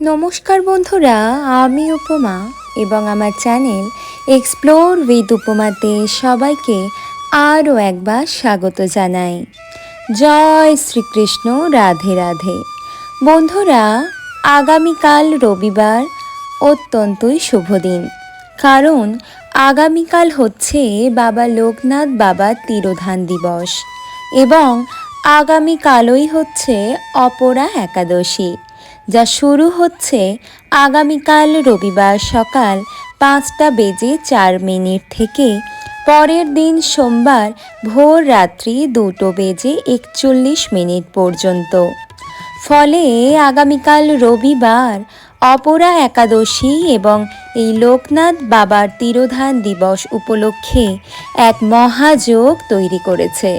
নমস্কার বন্ধুরা, আমি উপমা এবং আমার চ্যানেল এক্সপ্লোর উইথ উপমাতে সবাইকে আরও একবার স্বাগত জানাই। জয় শ্রীকৃষ্ণ, রাধে রাধে। বন্ধুরা, আগামীকাল রবিবার অত্যন্তই শুভ দিন। কারণ আগামীকাল হচ্ছে বাবা লোকনাথ বাবার তিরোধান দিবস এবং আগামীকালই হচ্ছে অপরা একাদশী। যা শুরু হচ্ছে আগামীকাল রবিবার সকাল পাঁচটা বেজে চার মিনিট থেকে। পরের দিন সোমবার ভোর রাত্রি দুটো বেজে একচল্লিশ মিনিট পর্যন্ত। ফলে আগামীকাল রবিবার অপরা একাদশী এবং এই লোকনাথ বাবার তিরোধান দিবস উপলক্ষে এক মহাযোগ তৈরি করেছে।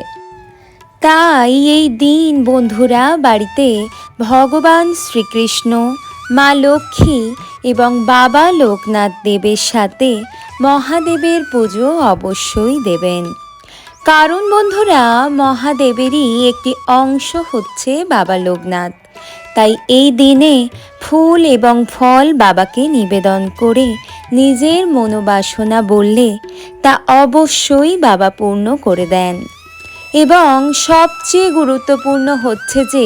তাই এই দিন বন্ধুরা বাড়িতে ভগবান শ্রীকৃষ্ণ, মা লক্ষ্মী এবং বাবা লোকনাথ দেবের সাথে মহাদেবের পুজো অবশ্যই দেবেন। কারণ বন্ধুরা, মহাদেবেরই একটি অংশ হচ্ছে বাবা লোকনাথ। তাই এই দিনে ফুল এবং ফল বাবাকে নিবেদন করে নিজের মনোবাসনা বললে তা অবশ্যই বাবা পূর্ণ করে দেন। এবং সবচেয়ে গুরুত্বপূর্ণ হচ্ছে যে,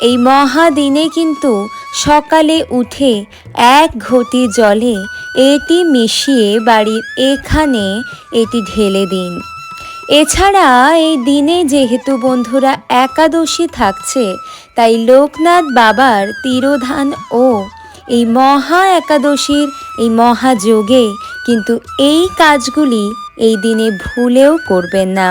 এই মহাদিনে কিন্তু সকালে উঠে এক ঘটি জলে এটি মিশিয়ে বাড়ির এখানে এটি ঢেলে দিন। এছাড়া এই দিনে যেহেতু বন্ধুরা একাদশী থাকছে, তাই লোকনাথ বাবার তিরোধান ও এই মহা একাদশীর এই মহাযোগে কিন্তু এই কাজগুলি এই দিনে ভুলেও করবেন না।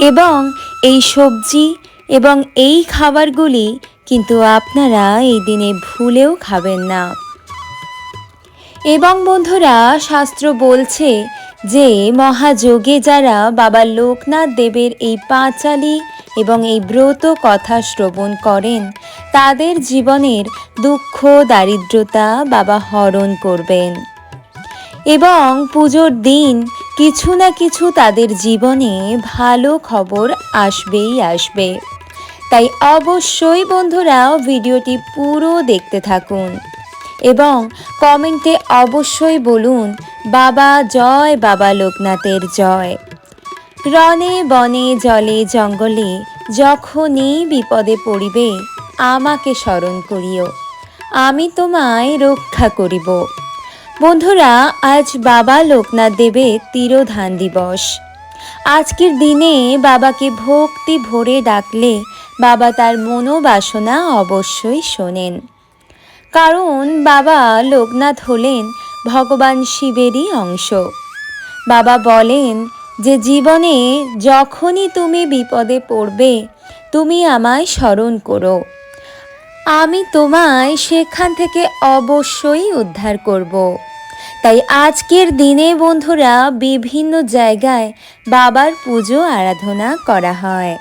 এবং এই সবজি এবং এই খাবারগুলি কিন্তু আপনারা এই দিনে ভুলেও খাবেন না। এবং বন্ধুরা, শাস্ত্র বলছে যে, মহাযোগে যারা বাবা লোকনাথ দেবের এই পাঁচালি এবং এই ব্রত কথা শ্রবণ করেন, তাদের জীবনের দুঃখ, দারিদ্রতা বাবা হরণ করবেন। এবং পুজোর দিন কিছু না কিছু তাদের জীবনে ভালো খবর আসবেই আসবে। তাই অবশ্যই বন্ধুরা ভিডিওটি পুরো দেখতে থাকুন এবং কমেন্টে অবশ্যই বলুন, বাবা জয় বাবা লোকনাথের জয়। রনে বনে জলে জঙ্গলে যখনই বিপদে পড়িবে, আমাকে স্মরণ করিও। আমি তোমায় রক্ষা করিব। বন্ধুরা, আজ বাবা লোকনাথ দেবের তিরোধান দিবস। আজকের দিনে বাবাকে ভক্তি ভরে ডাকলে বাবা তার মনোবাসনা অবশ্যই শোনেন। কারণ বাবা লোকনাথ হলেন ভগবান শিবেরই অংশ। বাবা বলেন যে জীবনে যখনই তুমি বিপদে পড়বে, তুমি আমায় স্মরণ করো। আমি তোমায় সেখান থেকে অবশ্যই উদ্ধার করব। তাই আজকের দিনে বন্ধুরা বিভিন্ন জায়গায় বাবার পুজো আরাধনা করা হয়।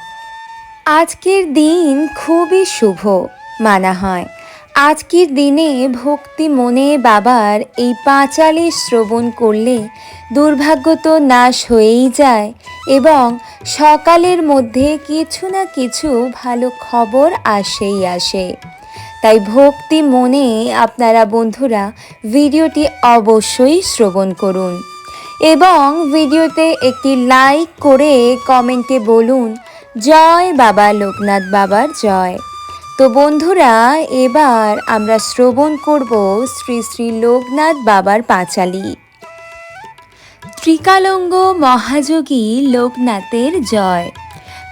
আজকের দিন খুবই শুভ মানা হয়। আজকের দিনে ভক্তি মনে বাবার এই পাঁচালি শ্রবণ করলে দুর্ভাগ্য তো নাশ হয়েই যায় এবং সকালের মধ্যে কিছু না কিছু ভালো খবর আসেই আসে। তাই ভক্তি মনে আপনারা বন্ধুরা ভিডিওটি অবশ্যই শ্রবণ করুন। এবং ভিডিওতে একটি লাইক করে কমেন্টে বলুন, জয় বাবা লোকনাথ বাবার জয়। তো বন্ধুরা, এবার আমরা শ্রবণ করব শ্রী শ্রী লোকনাথ বাবার পাঁচালি। ত্রিকালঙ্গ মহাযোগী লোকনাথের জয়।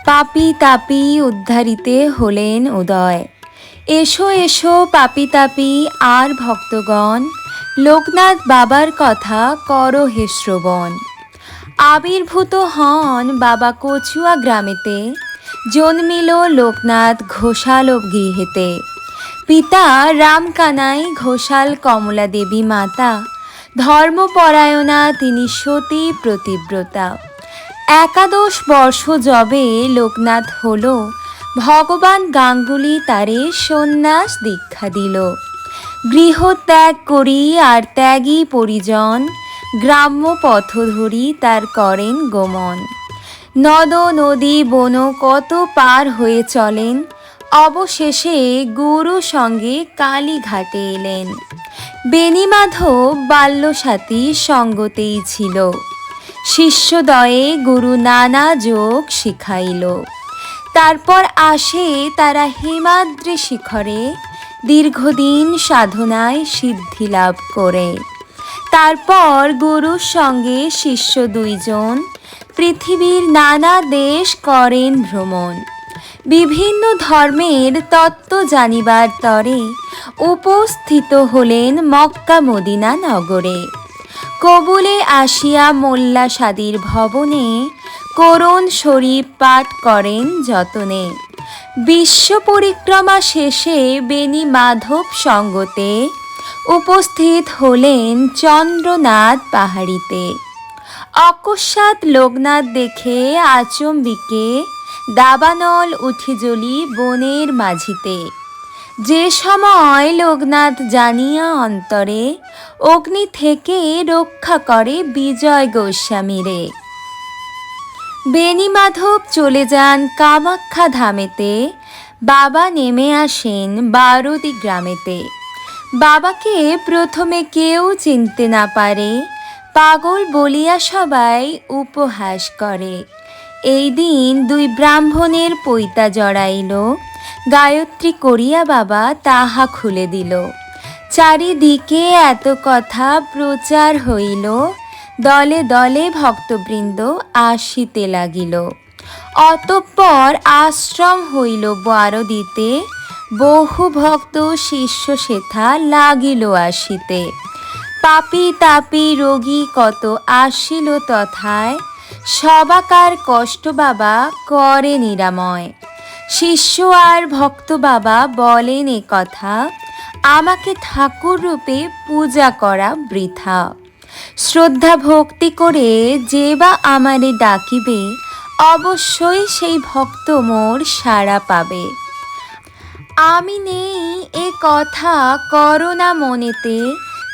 পাপি তাপি উদ্ধারিতে হলেন উদয়। এসো এসো, পাপি তাপি, আর ভক্তগণ, লোকনাথ বাবার কথা করো হে শ্রবণ। আবির্ভূত হন বাবা কচুয়া গ্রামেতে, জন্মিল লোকনাথ ঘোষাল গৃহেতে। পিতা রামকানাই ঘোষাল কমলা দেবী মাতা, ধর্মপরায়ণা তিনি সতী প্রতিব্রতা। একাদশ বর্ষ যবে লোকনাথ হল ভগবান গাঙ্গুলি তারে সন্ন্যাস দীক্ষা দিল। গৃহ ত্যাগ করি আর ত্যাগী পরিজন, গ্রাম্য পথ ধরি তার করেন গমন। নদ, নদী, বন কত পার হয়ে চলেন, অবশেষে গুরু সঙ্গে কালীঘাটে এলেন। বেণীমাধব বাল্যসাথী সঙ্গতেই ছিল। শিষ্যদয়ে গুরু নানা যোগ শিখাইল। তারপর আসে তারা হিমাদ্রি শিখরে, দীর্ঘদিন সাধনায় সিদ্ধি লাভ করে। তারপর গুরুর সঙ্গে শিষ্য দুইজন পৃথিবীর নানা দেশ করেন ভ্রমণ। বিভিন্ন ধর্মের তত্ত্ব জানিবার তরে উপস্থিত হলেন মক্কা মদিনা নগরে। কবুলে আসিয়া মোল্লা সাদির ভবনে করুণ শরীফ পাঠ করেন যতনে। বিশ্ব পরিক্রমা শেষে বেনি মাধব সঙ্গতে উপস্থিত হলেন চন্দ্রনাথ পাহাড়িতে। অকস্মাৎ লোকনাথ দেখে আচম্বিকে দাবানল উঠিজলি বনের মাঝিতে। যে সময় লোকনাথ জানিয়া অন্তরে, অগ্নি থেকে রক্ষা করে বিজয় গোস্বামীরে। বেণীমাধব চলে যান কামাখ্যা ধামেতে। বাবা নেমে আসেন বারোদি গ্রামেতে। বাবাকে প্রথমে কেউ চিনতে না পারে। পাগল বলিয়া সবাই উপহাস করে। এই দিন দুই ব্রাহ্মণের পৈতা জড়াইল। গায়ত্রী করিয়া বাবা তাহা খুলে দিল। চারিদিকে এত কথা প্রচার হইল। দলে দলে ভক্তবৃন্দ আসিতে লাগিল। অতঃপর আশ্রম হইল বারদিতে বহু ভক্ত শিষ্য সেথা লাগিল আসিতে। পাপি তাপি রোগী কত আসিল তথায়। সবাকার কষ্ট বাবা করে নিরাময়। শিষ্য আর ভক্ত বাবা বলেন এ কথা, আমাকে ঠাকুর রূপে পূজা করা বৃথা। শ্রদ্ধা ভক্তি করে যে বা আমারে ডাকিবে, অবশ্যই সেই ভক্ত মোর সাড়া পাবে। আমি নেই এ কথা করোনা মনেতে,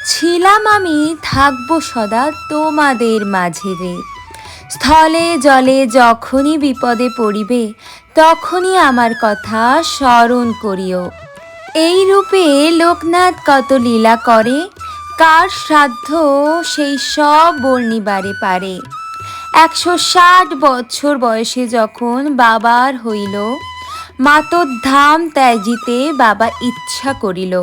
ছিলাম আমি থাকব সদা তোমাদের মাঝে রে স্থলে জলে যখনই বিপদে পড়িবে, তখনই আমার কথা স্মরণ করিও। এই রূপে লোকনাথ কত লীলা করে কার শ্রাদ্ধ সেই সব বর্ণিবারে পারে। একশো ষাট বছর বয়সে যখন বাবার হইল, মাতর ধাম ত্যাজিতে বাবা ইচ্ছা করিল।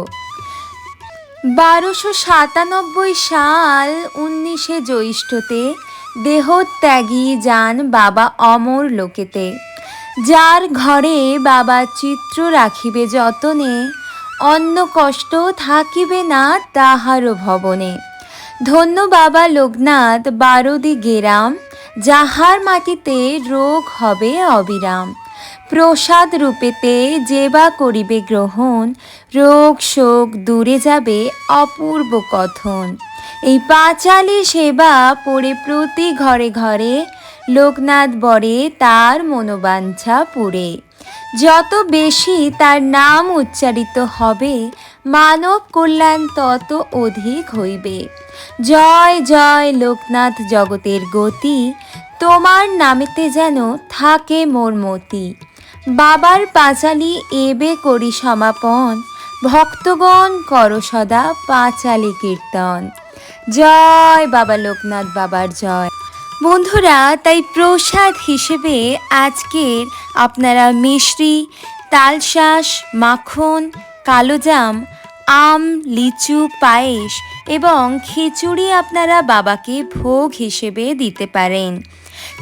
বারোশো সাতানব্বই সাল উনিশে জ্যৈষ্ঠতে দেহত্যাগী যান বাবা অমর লোকেতে। যার ঘরে বাবা চিত্র রাখিবে যতনে অন্য কষ্ট থাকিবে না তাহারও ভবনে। ধন্য বাবা লোকনাথ, বারদি গেরাম, যাহার মাটিতে রোগ হবে অবিরাম। প্রসাদ রূপেতে যেবা করিবে গ্রহণ, রোগ শোক দূরে যাবে অপূর্ব কথন। এই পাঁচালি সেবা পড়ে প্রতি ঘরে ঘরে, লোকনাথ বরে তার মনোবাঞ্ছা পুরে। যত বেশি তার নাম উচ্চারিত হবে, মানব কল্যাণ তত অধিক হইবে। জয় জয় লোকনাথ জগতের গতি, তোমার নামেতে যেন থাকে মোর মতি। বাবার পাঁচালি এবে করি সমাপন, ভক্তগণ কর সদা পাঁচালি কীর্তন। জয় বাবা লোকনাথ বাবার জয়। বন্ধুরা, তাই প্রসাদ হিসেবে আজকের আপনারা মিষ্টি, তালশাঁস, মাখন, কালোজাম, আম, লিচু, পায়েস এবং খিচুড়ি আপনারা বাবাকে ভোগ হিসেবে দিতে পারেন।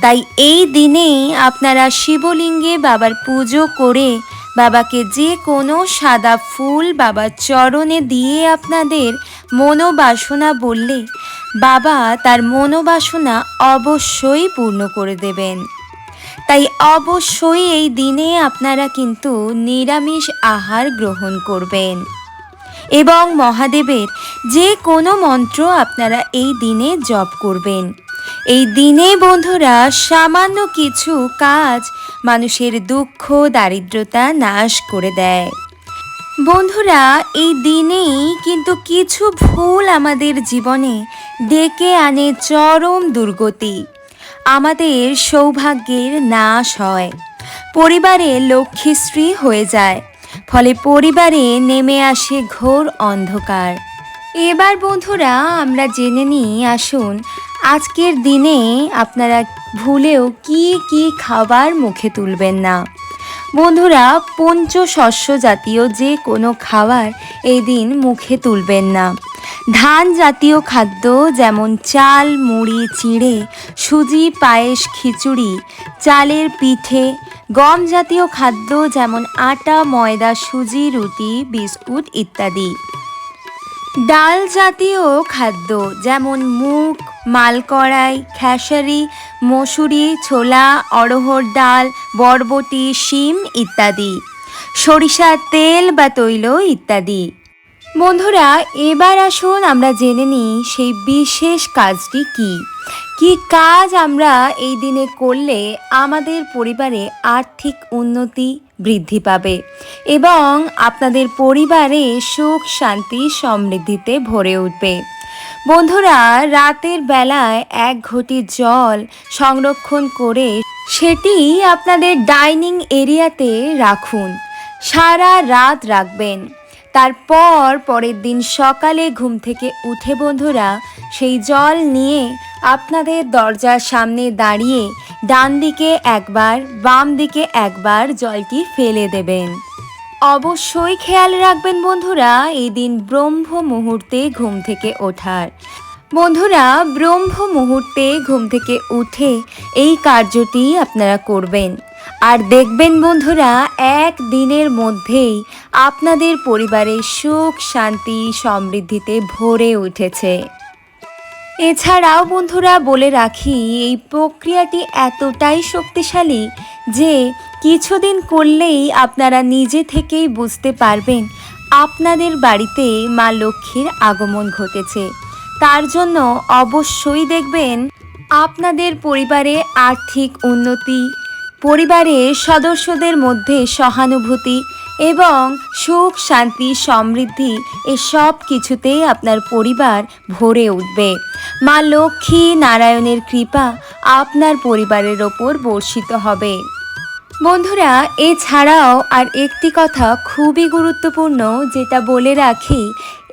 তাই এই দিনেই আপনারা শিবলিঙ্গে বাবার পুজো করে বাবাকে যে কোনো সাদা ফুল বাবার চরণে দিয়ে আপনাদের মনোবাসনা বললে বাবা তার মনোবাসনা অবশ্যই পূর্ণ করে দেবেন। তাই অবশ্যই এই দিনে আপনারা কিন্তু নিরামিষ আহার গ্রহণ করবেন। এবং মহাদেবের যে কোনো মন্ত্র আপনারা এই দিনে জপ করবেন। এই দিনে বন্ধুরা সামান্য কিছু কাজ মানুষের দুঃখ, দারিদ্রতা নাশ করে দেয়। বন্ধুরা, এই দিনেই কিন্তু কিছু ভুল আমাদের জীবনে ডেকে আনে চরম দুর্গতি। আমাদের সৌভাগ্যের নাশ হয়। পরিবারে লক্ষ্মীশ্রী হয়ে যায়, ফলে পরিবারে নেমে আসে ঘোর অন্ধকার। এবার বন্ধুরা, আমরা জেনে নিই, আসুন, আজকের দিনে আপনারা ভুলেও কি কি খাবার মুখে তুলবেন না। বন্ধুরা পঞ্চ শস্য জাতীয় যে কোনো খাবার এই দিন মুখে তুলবেন না। ধান জাতীয় খাদ্য যেমন চাল, মুড়ি, চিড়ে, সুজি, পায়েস, খিচুড়ি, চালের পিঠে, গম জাতীয় খাদ্য যেমন আটা, ময়দা, সুজি, রুটি, বিস্কুট ইত্যাদি। ডাল জাতীয় খাদ্য, যেমন মুগ, মালকড়াই, খেসারি, মসুরি, ছোলা, অড়হর ডাল, বরবটি, শিম ইত্যাদি। সরিষার তেল বা তৈল ইত্যাদি। বন্ধুরা, এবার আসুন আমরা জেনে নিই সেই বিশেষ কাজটি কি। কি কাজ আমরা এই দিনে করলে আমাদের পরিবারে আর্থিক উন্নতি বৃদ্ধি পাবে এবং আপনাদের পরিবারে সুখ, শান্তি, সমৃদ্ধিতে ভরে উঠবে। বন্ধুরা, রাতের বেলায় এক ঘটি জল সংরক্ষণ করে সেটি আপনাদের ডাইনিং এরিয়াতে রাখুন। সারা রাত রাখবেন। তারপর পরের দিন সকালে ঘুম থেকে উঠে বন্ধুরা, সেই জল নিয়ে আপনাদের দরজার সামনে দাঁড়িয়ে ডান দিকে একবার, বাম দিকে একবার জলটি ফেলে দেবেন। অবশ্যই খেয়াল রাখবেন বন্ধুরা, এই দিন ব্রহ্ম মুহূর্তে ঘুম থেকে ওঠার। বন্ধুরা, ব্রহ্ম মুহূর্তে ঘুম থেকে উঠে এই কার্যটি আপনারা করবেন। আর দেখবেন বন্ধুরা এক দিনের মধ্যেই আপনাদের পরিবারে সুখ, শান্তি, সমৃদ্ধিতে ভরে উঠেছে। এছাড়াও বন্ধুরা, বলে রাখি, এই প্রক্রিয়াটি এতটাই শক্তিশালী যে কিছুদিন করলেই আপনারা নিজে থেকেই বুঝতে পারবেন আপনাদের বাড়িতে মা লক্ষ্মীর আগমন ঘটেছে। তার জন্য অবশ্যই দেখবেন, আপনাদের পরিবারে আর্থিক উন্নতি পরিবারের সদস্যদের মধ্যে সহানুভূতি এবং সুখ, শান্তি, সমৃদ্ধি এসব কিছুতেই আপনার পরিবার ভরে উঠবে। মা লক্ষ্মী নারায়ণের কৃপা আপনার পরিবারের ওপর বর্ষিত হবে। বন্ধুরা, এছাড়াও আর একটি কথা খুবই গুরুত্বপূর্ণ যেটা বলে রাখি,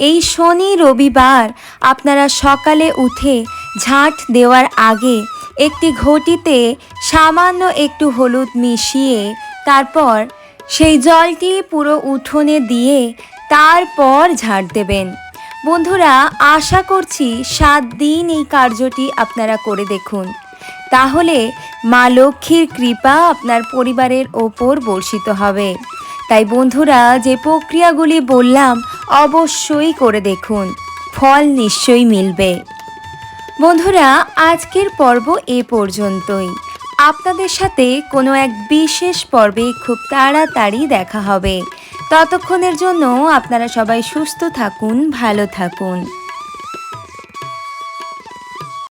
এই শনি রবিবার আপনারা সকালে উঠে ঝাঁট দেওয়ার আগে একটি ঘটিতে সামান্য একটু হলুদ মিশিয়ে তারপর সেই জলটি পুরো উঠোনে দিয়ে তারপর ঝাড় দেবেন। বন্ধুরা, আশা করছি সাত দিন এই কার্যটি আপনারা করে দেখুন। তাহলে মা লক্ষ্মীর কৃপা আপনার পরিবারের ওপর বর্ষিত হবে। তাই বন্ধুরা, যে প্রক্রিয়াগুলি বললাম, অবশ্যই করে দেখুন। ফল নিশ্চয়ই মিলবে। বন্ধুরা, আজকের পর্ব এ পর্যন্তই। আপনাদের সাথে কোনো এক বিশেষ পর্বে খুব তাড়াতাড়ি দেখা হবে। ততক্ষণের জন্য আপনারা সবাই সুস্থ থাকুন, ভালো থাকুন।